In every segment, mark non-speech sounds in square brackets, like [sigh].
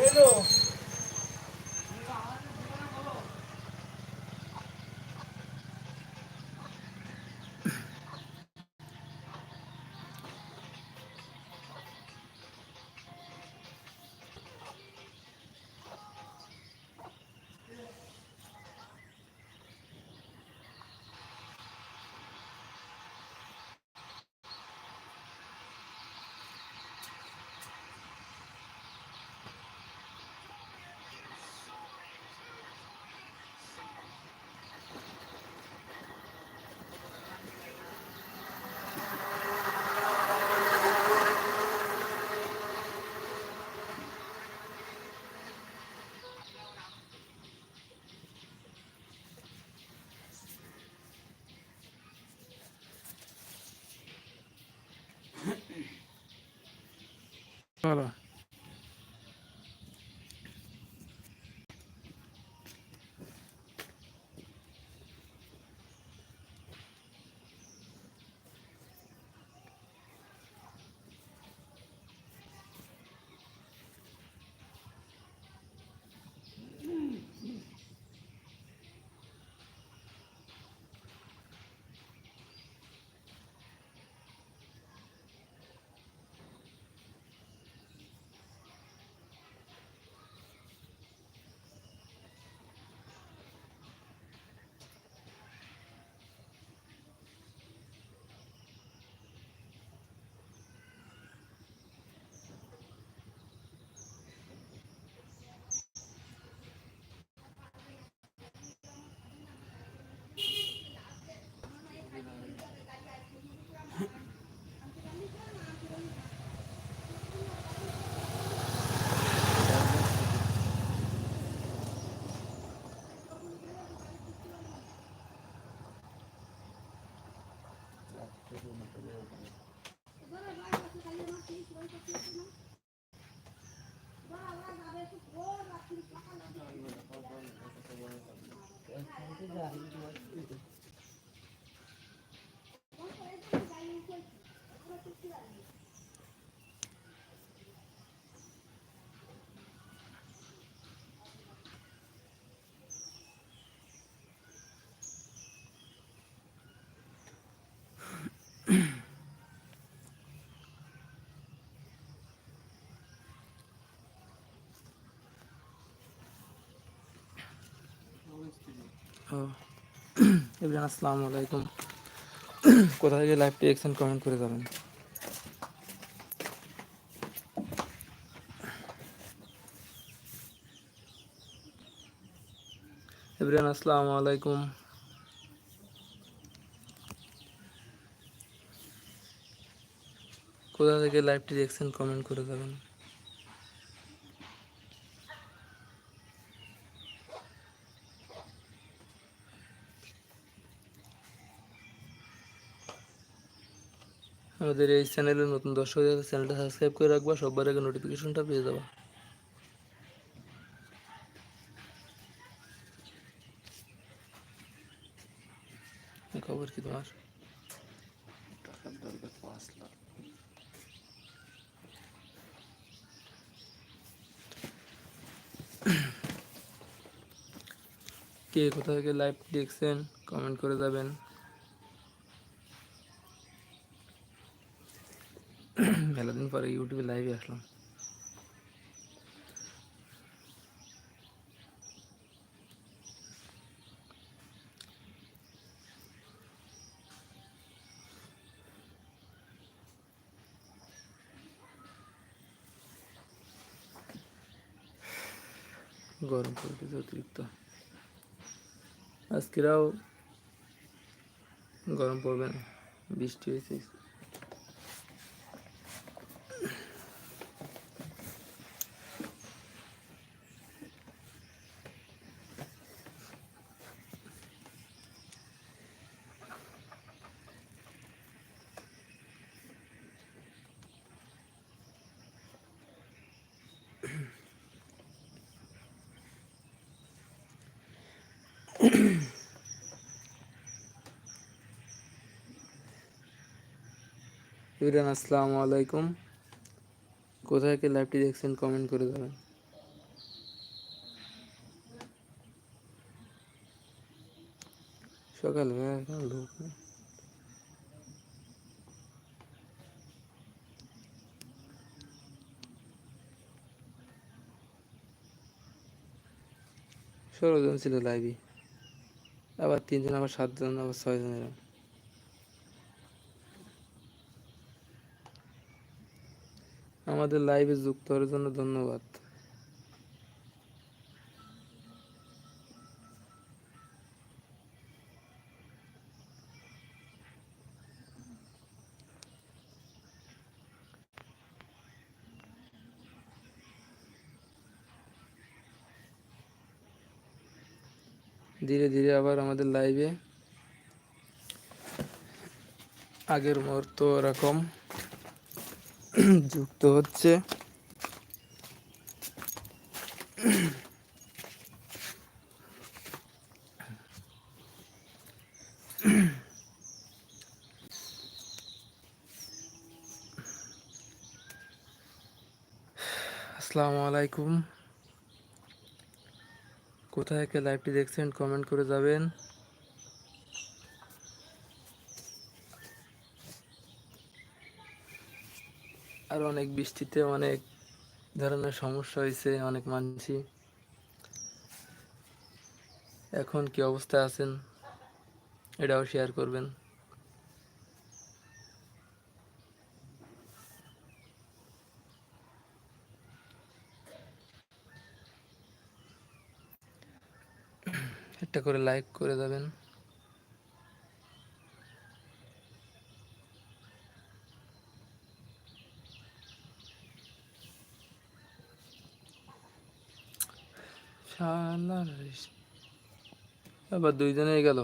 বলো Voilà. Dah. [clears throat] Everyone আসসালামু আলাইকুম। [clears throat] কোথা থেকে লাইভটি দেখছেন কমেন্ট করে যাবেন? এভরিওয়ান আসসালামু আলাইকুম। কোথা থেকে লাইভটি দেখছেন কমেন্ট করে যাবেন? আমাদের এই চ্যানেলে নতুন দর্শক চ্যানেলটা সাবস্ক্রাইব করে রাখবা, সবার আগে নোটিফিকেশনটা পেয়ে যাবা। খবর কি তোমার? কে কোথা থেকে লাইভ দেখছেন কমেন্ট করে যাবেন। মেলা দিন পরে ইউটিউবে লাইভে আসলাম গরম পড়তেছে অতিরিক্ত আজকেরাও গরম পড়বে না বৃষ্টি হয়েছে ইবরান আসসালামু আলাইকুম। কোথায় কে লাইভটি দেখছেন কমেন্ট করে দেবেন সকালবেলা লোক ষোলো জন ছিল লাইভে আবার তিনজন আবার সাতজন আবার ছয়জন এরকম। আমাদের লাইভে যুক্ত হওয়ার জন্য ধন্যবাদ। ধীরে ধীরে আবার আমাদের লাইভে আগের মুহূর্ত এরকম যুক্ত হচ্ছে। আসসালামু আলাইকুম। কোথায় কে লাইভটি দেখছেন কমেন্ট করে যাবেন। আর অনেক বৃষ্টিতে অনেক ধরনের সমস্যা হয়েছে, অনেক মানছি। এখন কি অবস্থায় আছেন, এটাও শেয়ার করবেন। একটা করে লাইক করে যাবেন আবার দুইজনে গেল।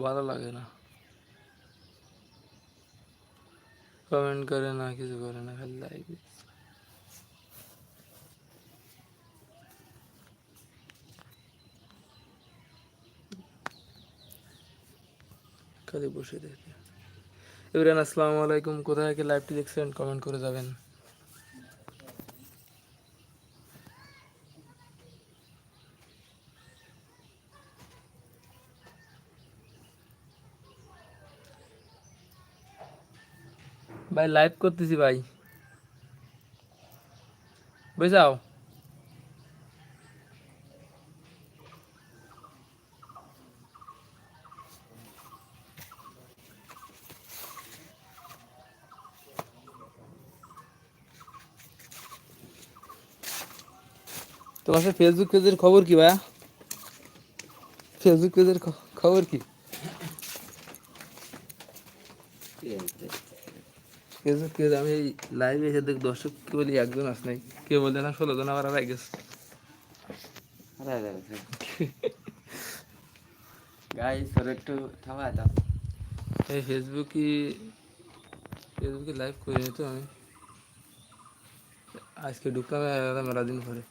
ভালো লাগে না। কমেন্ট করে না, কিছু করে না, খালি লাইক খালি বসে দেখে ইবরান আসসালামু আলাইকুম। কোথায় কি লাইভটি দেখছেন? কমেন্ট করে যাবেন। ভাই লাইভ করতেছি ভাই বুঝাও তোমার সাথে ফেসবুক পেজের খবর কি ভাইয়া ফেসবুক পেজের খ- খবর কি ফেসবুক পেজ আমি লাইভে এসে দেখ দর্শক কি বলি একজন আস নাই। কে বললে না ষোলো জন আবার আগে গেছে। গাইস ওর [laughs] একটু থামা দাও। এই ফেসবুকে ফেসবুকে লাইভ করিনি তো আমি। আজকে ঢুকলাম মেলা দিন পরে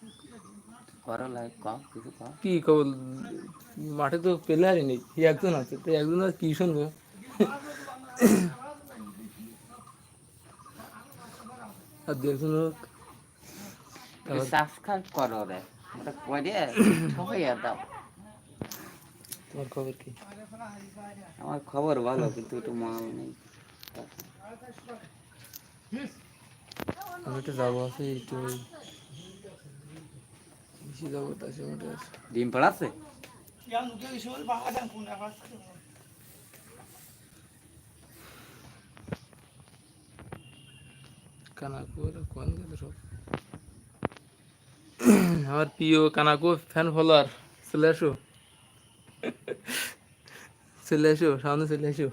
করো লাইক কম কিছু কম। কি কবল মাঠে তো প্লেয়ারই নেই এই একজন আছে তো একজন আর কি শুনব? আর দু একজন লোক তারপর সাবস্ক্রাইব করো রে। ওটা করে সবাই দাও। তোমার খবর কি? আমার খবর ভালো কিন্তু একটু মাল নেই। আমি একটু যাব আছে একটু যাব তার আছে। ডিম পড়াচ্ছে? কানাকু কোন সব? [clears throat] আমার প্রিয় কানাকু ফ্যান ফলোয়ার চলে আসো। [laughs] চলে আসো, সামনে চলে আসো।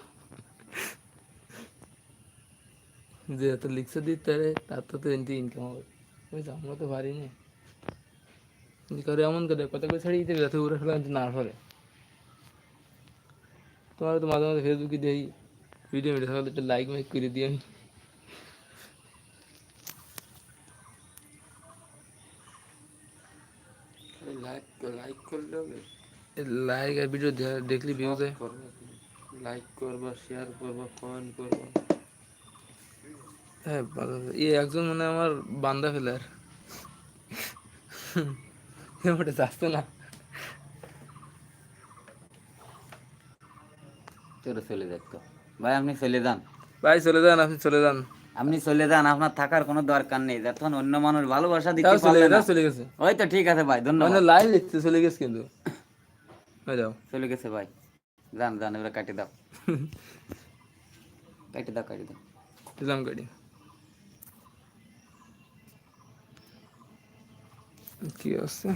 [laughs] যে এত লিখছে দিতে তার তো টোয়েন্টি ইনকাম হবে। বুঝছ, আমরা তো পারি না। করে এমন করে, কত করে ছাড়িয়ে দিতে যাতে ওরা ফেলা না ফলে তোমার তো মাঝে মাঝে ফেসবুকে দেখি ভিডিও ভিডিও একটু লাইক মাইক করে দিই আমি। লাইক লাইক করলে হবে লাইক আর ভিডিও দেখলি ভিউ দেয় লাইক করবা শেয়ার করবা কমেন্ট করবা হ্যাঁ ভালো এই একজন মানে আমার বান্দা ফেলার ওটা যাচ্ছে না চলো চলে যাক তো ভাই আপনি চলে যান ভাই চলে যান আপনি চলে যান আপনি চলে যান আপনার থাকার কোনো দরকার নেই। যখন অন্য মানুষ ভালোবাসা দিতে চলে পারবে না। চলে গেছে। ওই তো ঠিক আছে ভাই ধন্যবাদ। মানে লাইন লিখতে চলে গেছে কিন্তু। যাও। চলে গেছে ভাই। যান যান এবার কাটি দাও। কাটি দাও কাটি দাও। দিলাম গাড়ি। কি আছে?